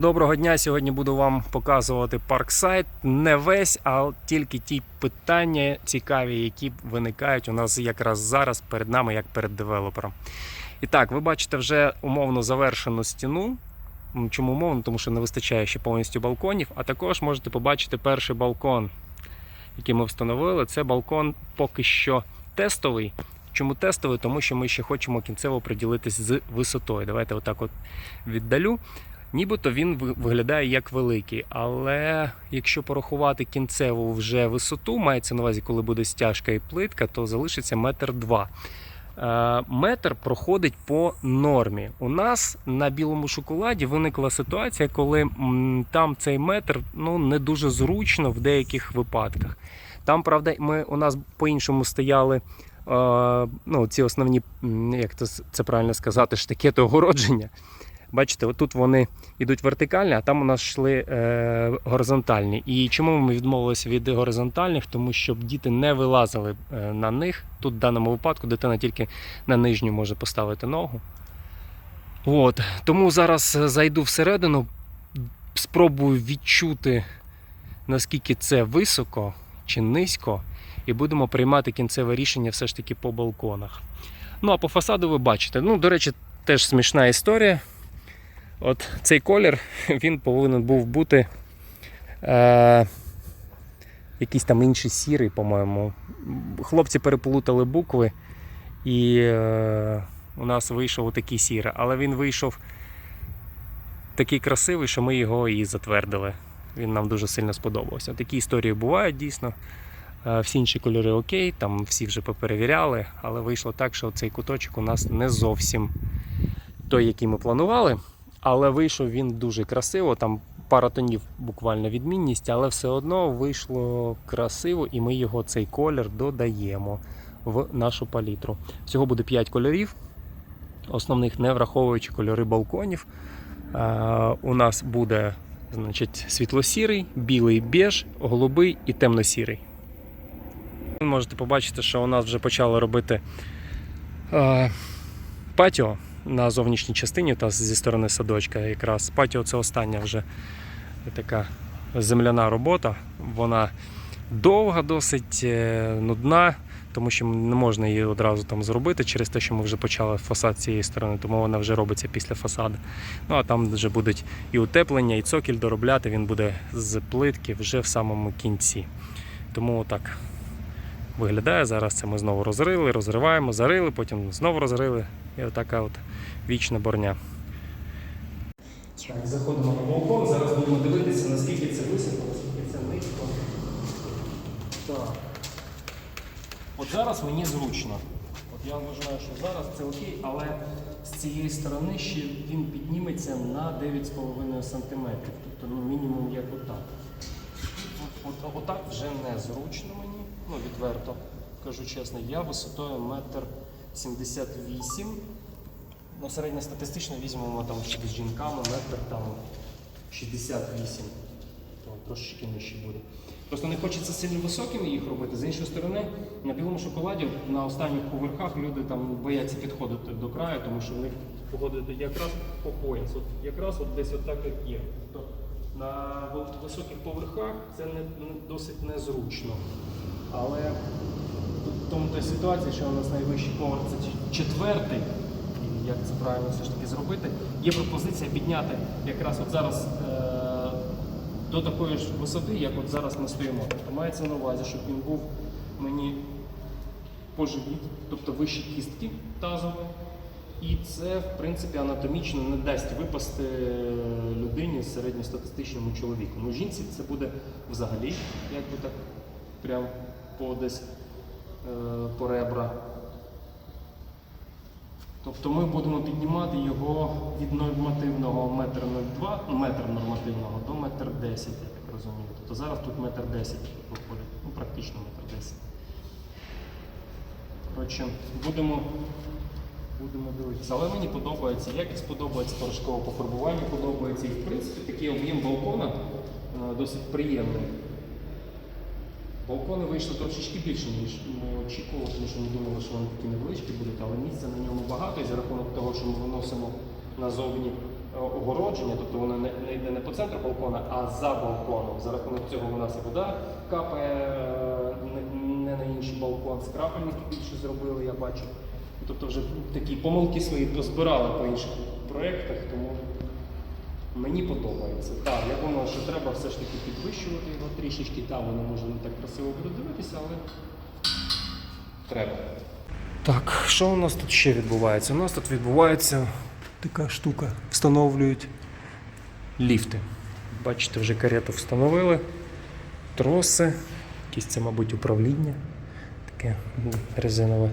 Доброго дня! Сьогодні буду вам показувати парксайт. Не весь, а тільки ті питання цікаві, які виникають у нас якраз зараз перед нами, як перед девелопером. І так, ви бачите вже умовно завершену стіну. Чому умовно? Тому що не вистачає ще повністю балконів. А також можете побачити перший балкон, який ми встановили. Це балкон поки що тестовий. Чому тестовий? Тому що ми ще хочемо кінцево приділитись з висотою. Давайте отак от віддалю. Нібито він виглядає як великий, але якщо порахувати кінцеву вже висоту, мається на увазі, коли буде стяжка і плитка, то залишиться метр два. Е, Метр проходить по нормі. У нас на білому шоколаді виникла ситуація, коли там цей метр ну, не дуже зручно в деяких випадках. Там, правда, ми, у нас по-іншому стояли е, ну, ці основні, як це правильно сказати, штакети огородження. Бачите, отут вони йдуть вертикальні, а там у нас йшли е, горизонтальні. І чому ми відмовилися від горизонтальних? Тому щоб діти не вилазили е, на них. Тут в даному випадку дитина тільки на нижню може поставити ногу. От. Тому зараз е, зайду всередину, спробую відчути, наскільки це високо чи низько, і будемо приймати кінцеве рішення все ж таки по балконах. Ну а по фасаду ви бачите. Ну, до речі, теж смішна історія. От цей колір він повинен був бути е, якийсь там інший сірий, по-моєму. Хлопці переплутали букви, і е, у нас вийшов такий сірий. Але він вийшов такий красивий, що ми його і затвердили. Він нам дуже сильно сподобався. Такі історії бувають дійсно. Е, Всі інші кольори окей, там всі вже поперевіряли, але вийшло так, що цей куточок у нас не зовсім той, який ми планували. Але вийшов він дуже красиво. Там пара тонів буквально відмінність, але все одно вийшло красиво, і ми його цей колір додаємо в нашу палітру. Всього буде 5 кольорів, основних не враховуючи кольори балконів. Е, У нас буде значить, світло-сірий, білий беж, голубий і темно-сірий. Ви можете побачити, що у нас вже почали робити е, патіо на зовнішній частині та зі сторони садочка. Якраз патіо це остання вже така земляна робота. Вона довга, досить е, нудна, тому що не можна її одразу там зробити через те, що ми вже почали фасад цієї сторони, тому вона вже робиться після фасаду. Ну а там вже будуть і утеплення, і цокіль доробляти. Він буде з плитки вже в самому кінці. Тому так виглядає. Зараз це ми знову розрили, розриваємо, зарили, потім знову розрили. І отака от вічна борня. Так, заходимо на балкон, зараз будемо дивитися, наскільки це високо, наскільки це низько. Так. От зараз мені зручно. От я вважаю, що зараз це окей, але з цієї сторони ще він підніметься на 9,5 см. Тобто ну, мінімум як отак. От, от, отак вже незручно мені, ну відверто кажу чесно, я висотою метр 78 Ну, середньостатистично візьмемо там ще з жінками метр там 68. То трошечки нижче буде. Просто не хочеться сильно високими їх робити. З іншої сторони, на білому шоколаді на останніх поверхах люди там бояться підходити до краю, тому що в них походити якраз по пояс. От якраз от десь отак як є. Тобто на високих поверхах це не, не досить незручно. Але тому та ситуація, що у нас найвищий поверх це четвертий. І як це правильно все ж таки зробити? Є пропозиція підняти якраз от зараз е- до такої ж висоти, як от зараз ми стоїмо. Тобто мається на увазі, щоб він був мені по живіт, тобто вищі кістки тазові. І це, в принципі, анатомічно не дасть випасти людині середньостатистичному чоловіку. Ну, жінці це буде взагалі, як так, прям по десь е, по ребра. Тобто ми будемо піднімати його від нормативного метр 0,2, ну, метр нормативного до метр 10, я так розумію. Тобто зараз тут метр 10 виходить, ну практично метр 10. Коротше, будемо, будемо дивитися. Але мені подобається, якість подобається, порошкове пофарбування подобається. І в принципі такий об'єм балкона е, досить приємний. Балкони вийшли трошечки більше, ніж ми очікували, тому що ми думали, що вони такі невеличкі будуть, але місця на ньому багато і за рахунок того, що ми виносимо назовні е, огородження, тобто воно не, йде не по центру балкона, а за балконом. За рахунок цього у нас і вода капає е, не, на інший балкон. Скрапельники більше зробили, я бачу. Тобто вже такі помилки свої позбирали по інших проєктах, тому мені подобається. Так, я думаю, що треба все ж таки підвищувати його трішечки. Там воно може не так красиво буде дивитися, але треба. Так, що у нас тут ще відбувається? У нас тут відбувається така штука. Встановлюють ліфти. Бачите, вже карету встановили, троси, якісь це, мабуть, управління. Таке резинове.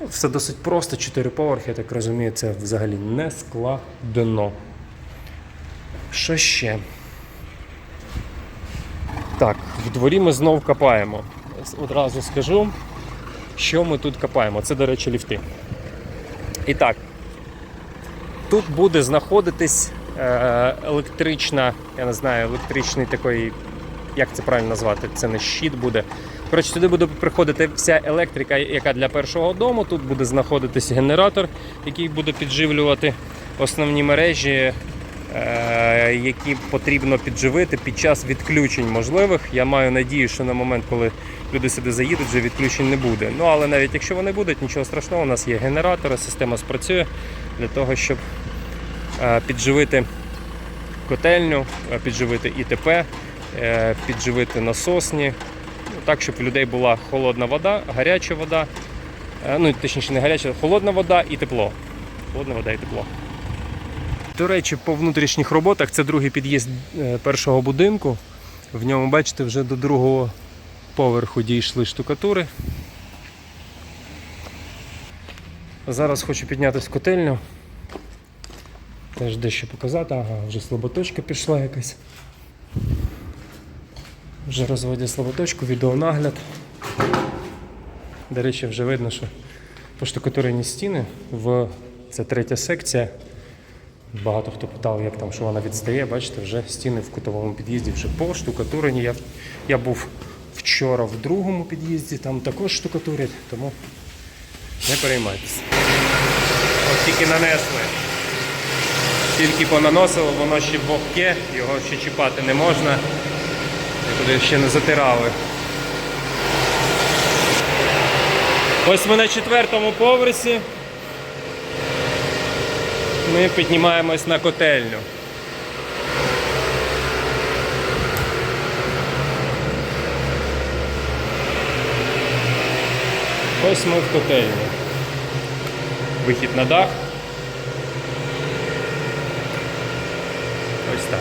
Ну, Все досить просто, 4 поверхи, я так розумію, це взагалі не складно. Що ще? Так, в дворі ми знов копаємо. Одразу скажу, що ми тут копаємо. Це, до речі, ліфти. І так, тут буде знаходитись е, електрична, я не знаю, електричний такий, як це правильно назвати, це не щит буде. Коротше, сюди буде приходити вся електрика, яка для першого дому. Тут буде знаходитись генератор, який буде підживлювати основні мережі, які потрібно підживити під час відключень можливих. Я маю надію, що на момент, коли люди сюди заїдуть, вже відключень не буде. Ну але навіть якщо вони будуть, нічого страшного, у нас є генератори, система спрацює для того, щоб е, підживити котельню, е, підживити ІТП, е, підживити насосні, ну, так, щоб у людей була холодна вода, гаряча вода, е, ну точніше не гаряча, холодна вода і тепло. Холодна вода і тепло. До речі, по внутрішніх роботах це другий під'їзд е, першого будинку. В ньому, бачите, вже до другого поверху дійшли штукатури. Зараз хочу піднятися в котельню. Теж дещо показати. Ага, вже слаботочка пішла якась. Вже розводять слаботочку, відеонагляд. До речі, вже видно, що поштукатурені стіни в це третя секція. Багато хто питав, як там, що вона відстає. Бачите, вже стіни в кутовому під'їзді вже поштукатурені. Я, я був вчора в другому під'їзді, там також штукатурять, тому не переймайтеся. От тільки нанесли. Тільки понаносило, воно ще вогке, його ще чіпати не можна. Нікуди ще не затирали. Ось ми на четвертому поверсі. Ми піднімаємось на котельню. Ось ми в котельні. Вихід на дах. Ось так.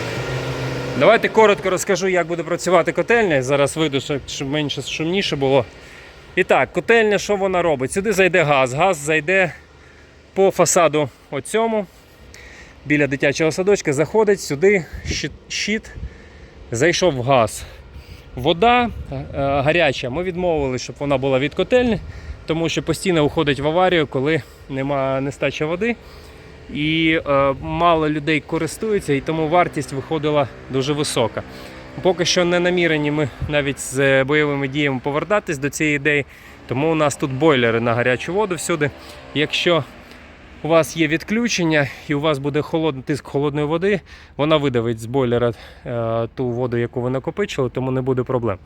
Давайте коротко розкажу, як буде працювати котельня. Зараз вийду, щоб менше шумніше було. І так, котельня, що вона робить? Сюди зайде газ. Газ зайде по фасаду оцьому. Біля дитячого садочка заходить сюди щит, щит зайшов газ. Вода е, гаряча. Ми відмовили, щоб вона була від котельні, тому що постійно уходить в аварію, коли нема нестача води. І е, мало людей користуються, і тому вартість виходила дуже висока. Поки що не намірені ми навіть з бойовими діями повертатись до цієї ідеї, тому у нас тут бойлери на гарячу воду всюди. Якщо у вас є відключення і у вас буде холодний тиск холодної води, вона видавить з бойлера е, ту воду, яку ви накопичили, тому не буде проблем.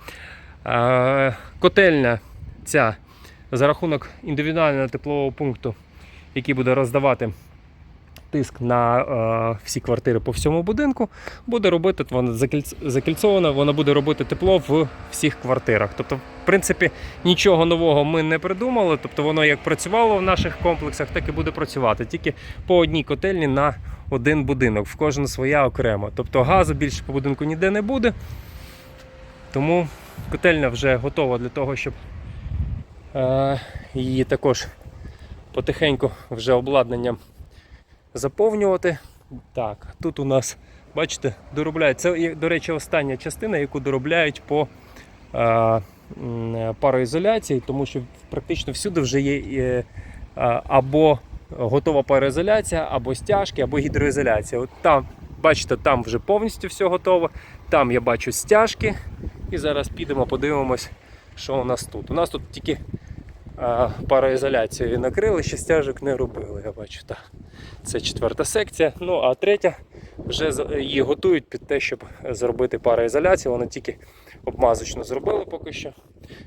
Е, котельня ця за рахунок індивідуального теплового пункту, який буде роздавати тиск на е, всі квартири по всьому будинку, буде робити вона закільц- закільцована, вона буде робити тепло в всіх квартирах. Тобто, в принципі, нічого нового ми не придумали. Тобто воно як працювало в наших комплексах, так і буде працювати. Тільки по одній котельні на один будинок, в кожна своя окремо. Тобто газу більше по будинку ніде не буде. Тому котельня вже готова для того, щоб е, її також потихеньку вже обладнанням заповнювати. Так, тут у нас, бачите, доробляють. Це, до речі, остання частина, яку доробляють по е, пароізоляції, тому що практично всюди вже є е, або готова пароізоляція, або стяжки, або гідроізоляція. От там, бачите, там вже повністю все готово. Там я бачу стяжки. І зараз підемо, подивимось, що у нас тут. У нас тут тільки пароізоляцією накрили, ще стяжок не робили, я бачу. Так. Це четверта секція. Ну а третя вже її готують під те, щоб зробити пароізоляцію. Вони тільки обмазочно зробили поки що.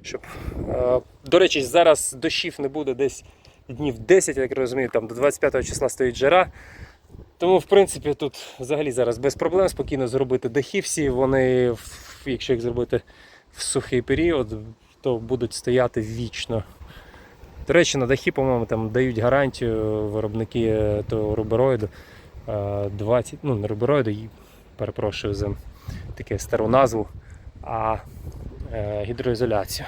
Щоб, е, до речі, зараз дощів не буде десь днів 10, я так розумію, там до 25 числа стоїть жара. Тому, в принципі, тут взагалі зараз без проблем спокійно зробити дахи всі. Вони, якщо їх зробити в сухий період, то будуть стояти вічно. До речі, на дахи, по-моєму, там дають гарантію виробники того рубероїду. е, 20, ну не рубероїду, перепрошую за таке стару назву, а е, гідроізоляцію.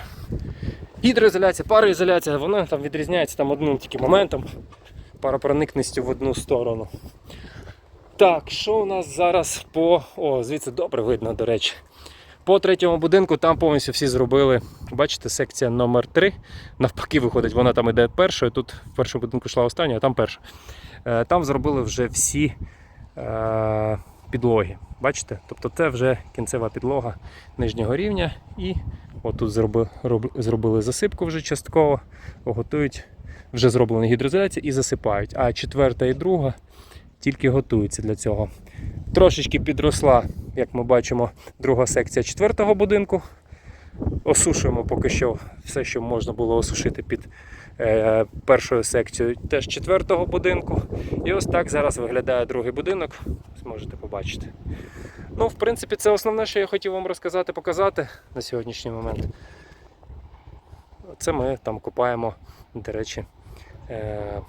Гідроізоляція, пароізоляція, вона там відрізняється там одним тільки моментом, паропроникністю в одну сторону. Так, що у нас зараз по. О, звідси добре видно, до речі. По третьому будинку там повністю всі зробили. Бачите, секція номер 3 Навпаки, виходить, вона там іде першою. Тут в першому будинку йшла остання, а там перша. Е, Там зробили вже всі е, підлоги. Бачите? Тобто це вже кінцева підлога нижнього рівня. І отут зроби, зробили засипку вже частково, готують вже зроблені гідроізоляція і засипають. А четверта і друга тільки готуються для цього. Трошечки підросла, як ми бачимо, друга секція четвертого будинку. Осушуємо поки що все, що можна було осушити під е, першою секцією теж четвертого будинку. І ось так зараз виглядає другий будинок. Ось Можете побачити. Ну, в принципі, це основне, що я хотів вам розказати, показати на сьогоднішній момент. Це ми там купаємо, до речі, е,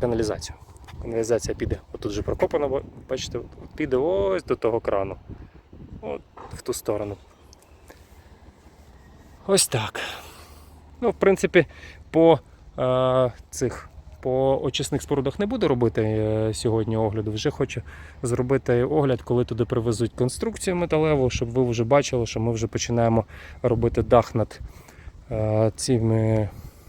каналізацію. Каналізація піде, отут вже прокопана, бо- бачите, піде ось до того крану. От в ту сторону. Ось так. Ну, в принципі, по е, цих по очисних спорудах не буду робити е, сьогодні огляду. Вже хочу зробити огляд, коли туди привезуть конструкцію металеву, щоб ви вже бачили, що ми вже починаємо робити дах над е, цими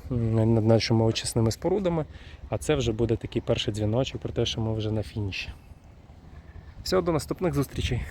над нашими очисними спорудами. А це вже буде такий перший дзвіночок про те, що ми вже на фініші. Всього до наступних зустрічей.